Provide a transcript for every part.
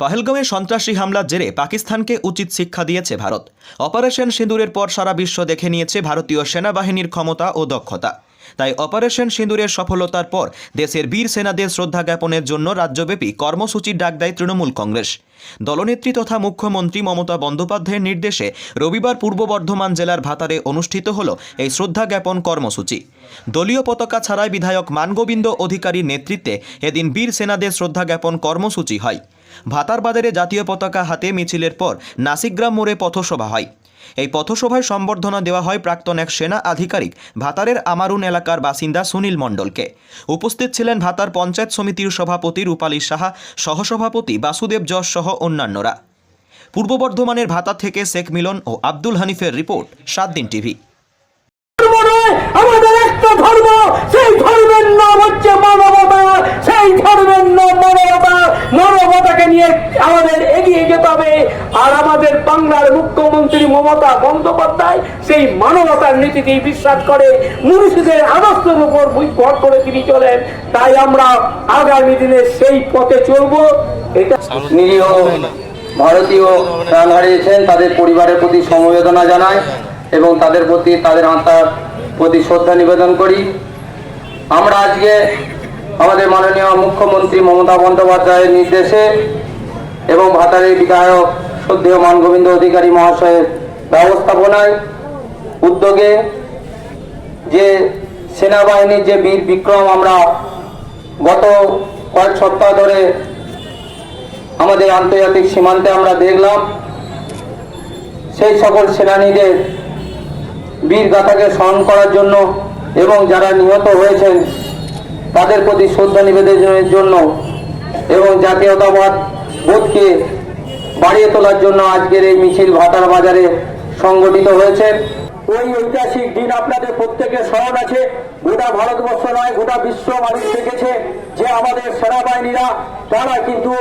পহেলগাঁওয়ে সন্ত্রাসী হামলার জেরে পাকিস্তানকে উচিত শিক্ষা দিয়েছে ভারত। অপারেশন সিঁদুরের পর সারা বিশ্ব দেখে নিয়েছে ভারতীয় সেনাবাহিনীর ক্ষমতা ও দক্ষতা। তাই অপারেশন সিঁদুরের সফলতার পর দেশের বীর সেনাদের শ্রদ্ধা জ্ঞাপনের জন্য রাজ্যব্যাপী কর্মসূচির ডাক দেয় তৃণমূল কংগ্রেস। দলনেত্রী তথা মুখ্যমন্ত্রী মমতা বন্দ্যোপাধ্যায়ের নির্দেশে রবিবার পূর্ব বর্ধমান জেলার ভাতারে অনুষ্ঠিত হল এই শ্রদ্ধা জ্ঞাপন কর্মসূচি। দলীয় পতাকা ছাড়াই বিধায়ক মানগোবিন্দ অধিকারীর নেতৃত্বে এদিন বীর সেনাদের শ্রদ্ধা জ্ঞাপন কর্মসূচি হয়। ভাতার বাজারে জাতীয় পতাকা হাতে মিছিলের পর নাসিকগ্রাম মোড়ে পথসভা হয়। এই পথসভায় সম্বর্ধনা দেওয়া হয় প্রাক্তন এক সেনা আধিকারিক ভাতারের আমারুন এলাকার বাসিন্দা সুনীল মণ্ডলকে। উপস্থিত ছিলেন ভাতার পঞ্চায়েত সমিতির সভাপতি রূপালী সাহা, সহসভাপতি বাসুদেব যশ সহ অন্যান্যরা। পূর্ব বর্ধমানের ভাতা থেকে শেখ মিলন ও আব্দুল হানিফের রিপোর্ট, সাত দিন টিভি ধর্ম নয় আমাদের একটা ধর্ম সেই ধর্মের নাম হচ্ছে মানবতা সেই ধর্মের নাম মানবতা মানবতাকে নিয়ে আমাদের এগিয়ে যেতে হবে আর আমাদের বাংলার মুখ্যমন্ত্রী মমতা বন্দ্যোপাধ্যায় সেই মানবতার নীতিতেই বিশ্বাস করে, মনীষীদের আদর্শের উপর ভর করে তিনি চলেন। তাই আমরা আগামী দিনে সেই পথে চলবো। এটা নিরীহ ভারতীয় প্রাণ হারিয়েছেন তাদের পরিবারের প্রতি সমবেদনা জানাই এবং তাদের প্রতি তাদের আত্মার প্রতি শ্রদ্ধা নিবেদন করি। আমরা আজকে আমাদের মাননীয় মুখ্যমন্ত্রী মমতা বন্দ্যোপাধ্যায়ের নির্দেশে এবং ভাতারের বিধায়ক শ্রদ্ধেয় মানগোবিন্দ অধিকারী মহাশয়ের ব্যবস্থাপনায় উদ্যোগে যে সেনাবাহিনীর যে বীর বিক্রম আমরা গত কয়েক সপ্তাহ ধরে আমাদের আন্তর্জাতিক সীমান্তে আমরা দেখলাম, সেই সকল সেনানীদের বীর গাথাকে স্মরণ করার জন্য এবং যারা নিহত হয়েছেন তাদের প্রতি শ্রদ্ধা নিবেদনের জন্য এবং জাতীয়তাবাদ বোধকে বাড়িয়ে তোলার জন্য আজকের এই মিছিল ভাটার বাজারে সংগঠিত হয়েছে। ওই ঐতিহাসিক দিন আপনাদের প্রত্যেকের স্মরণ আছে। গোটা ভারতবর্ষ নয়, গোটা বিশ্ব মানুষ দেখেছে যে আমাদের সেনাবাহিনীরা, তারা কিন্তু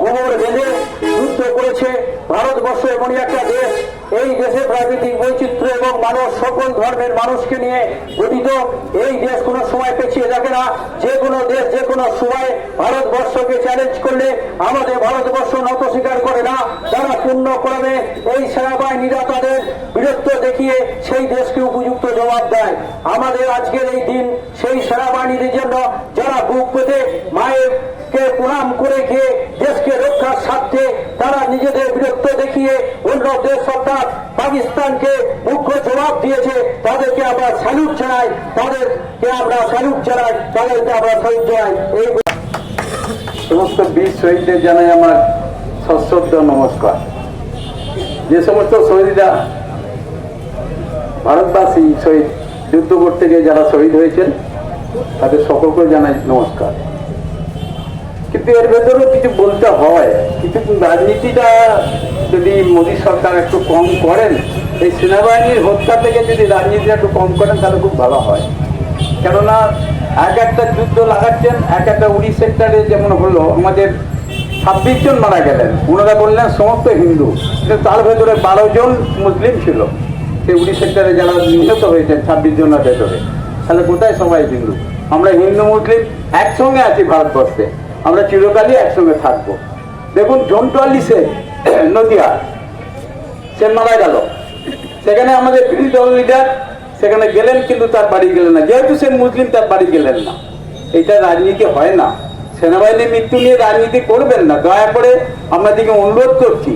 কোমর বেঁধে যুদ্ধ করেছে। ভারতবর্ষ এমনই একটা দেশ। এই দেশে প্রাকৃতিক বৈচিত্র্য এবং মানুষ সকল ধর্মের মানুষকে নিয়ে গঠিত। এই দেশ কোনো সময় পেছিয়ে থাকে না। যে কোনো দেশ, যে কোনো সময় ভারতবর্ষকে চ্যালেঞ্জ করলে আমাদের ভারতবর্ষ নত স্বীকার করে পূর্ণ ক্রমে এই সেনাবাহিনীরা তাদের বীরত্ব দেখিয়ে সেই দেশকে উপযুক্ত জবাব দেয়। আমাদের আজকের এই দিন, সেই সেনাবাহিনীদের জন্য যারা বুক পেতে মায়ের কে প্রণাম করে গিয়ে দেশকে রক্ষার স্বার্থে তারা নিজেদের বীরত্ব দেখিয়ে অন্য দেশ অর্থাৎ পাকিস্তানকে মুখ্য জবাব দিয়েছে, তাদেরকে আমরা স্যালুট জানাই, তাদেরকে আমরা স্যালুট জানাই, তাদেরকে আমরা স্যালুট জানাই। এই সমস্ত বীর শহীদদের জানাই আমার সশ্রদ্ধ নমস্কার। যে সমস্ত শহীদরা ভারতবাসী শহীদ যুদ্ধ করতে গিয়ে যারা শহীদ হয়েছেন, তাদের সকলকে জানাই নমস্কার। কিন্তু এর ভেতরেও কিছু বলতে হয়, কিছু রাজনীতিটা যদি মোদী সরকার একটু কম করেন, এই সেনাবাহিনীর হত্যা থেকে যদি রাজনীতিটা একটু কম করেন, তাহলে খুব ভালো হয়। কেননা, এক একটা যুদ্ধ লাগাচ্ছেন, এক একটা উড়ি সেক্টরে যেমন হলো, আমাদের ছাব্বিশ জন মারা গেলেন। ওনারা বললেন, সমস্ত হিন্দু। কিন্তু তার ভেতরে বারো জন মুসলিম ছিল। সেই উড়ি সেক্টরে যারা নিহত হয়েছেন, ছাব্বিশ জনের ভেতরে। তাহলে কোথায় সবাই হিন্দু? আমরা হিন্দু, মুসলিম একসঙ্গে আছি ভারতবর্ষে। আমরা চিরকালই একসঙ্গে থাকব। দেখুন জন্টুয়াল্লিশে নদিয়া সে মারা গেল। সেখানে আমাদের বিরোধী দল লিডার সেখানে গেলেন, কিন্তু তার বাড়ি গেলেন না। যেহেতু সে মুসলিম, তার বাড়ি গেলেন না। এটা রাজনীতি হয় না। সেনাবাহিনীর মৃত্যু নিয়ে রাজনীতি করবেন না। দয়া করে আপনাদেরকে অনুরোধ করছি।